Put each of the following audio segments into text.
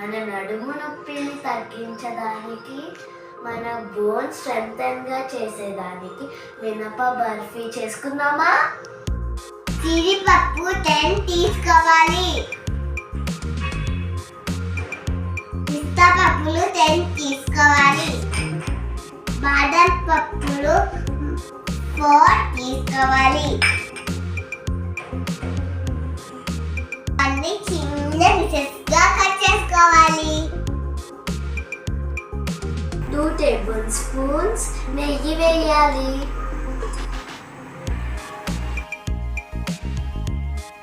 మన నడుము నొప్పిని తగ్గించడానికి మన బోన్ స్ట్రెంగ్గా చేసేదానికి మినప బర్ఫీ చేసుకుందామా? సిరిపప్పు టెన్ తీసుకోవాలి. పిస్తా పప్పులు టెన్ తీసుకోవాలి. బాదం పప్పులు ఫోర్ తీసుకోవాలి. అన్ని చిన్న విశేషం టూ టేబుల్ స్పూన్స్ నెయ్యి వేయాలి.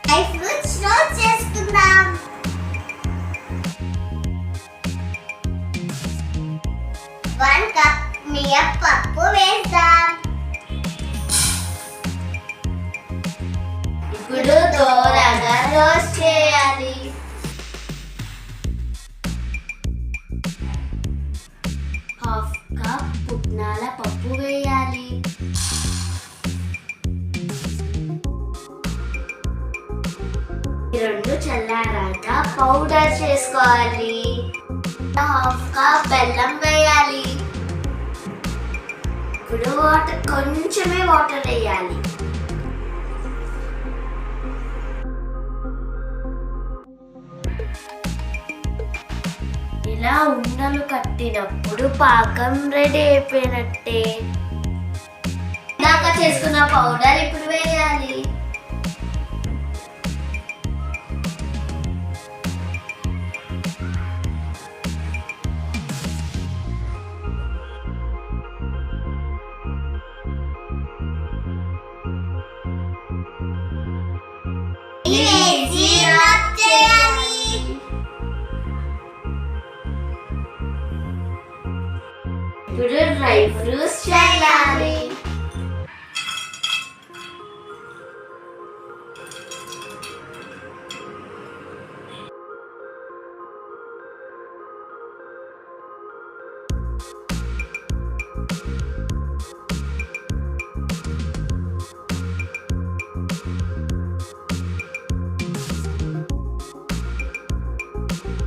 డ్రై ఫ్రూట్స్ రోల్ చేసుకుందాం. వన్ కప్ మిరపప్పు వేద్దాం. ఇప్పుడు దోరగా రోస్ట్ హాఫ్ కప్ పుట్నాల పప్పు వేయాలి. ఈ రెండు చల్లారాక పౌడర్ చేసుకోవాలి. హాఫ్ కప్ బెల్లం వేయాలి. ఇప్పుడు వాటర్ కొంచెమే వాటర్ వేయాలి. ఇలా ఉండలు కట్టినప్పుడు పాకం రెడీ అయిపోయినట్టే. ఇందాక చేసుకున్న పౌడర్ ఇప్పుడు వేయాలి. వేసి రబ్ ఇప్పుడు డ్రై ఫ్రూట్స్ చేయాలి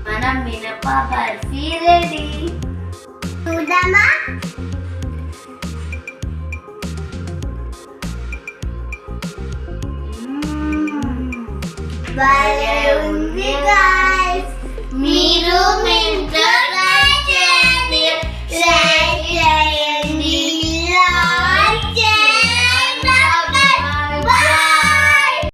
మన మినప barfi ready. Dudama. Mm. Balloon.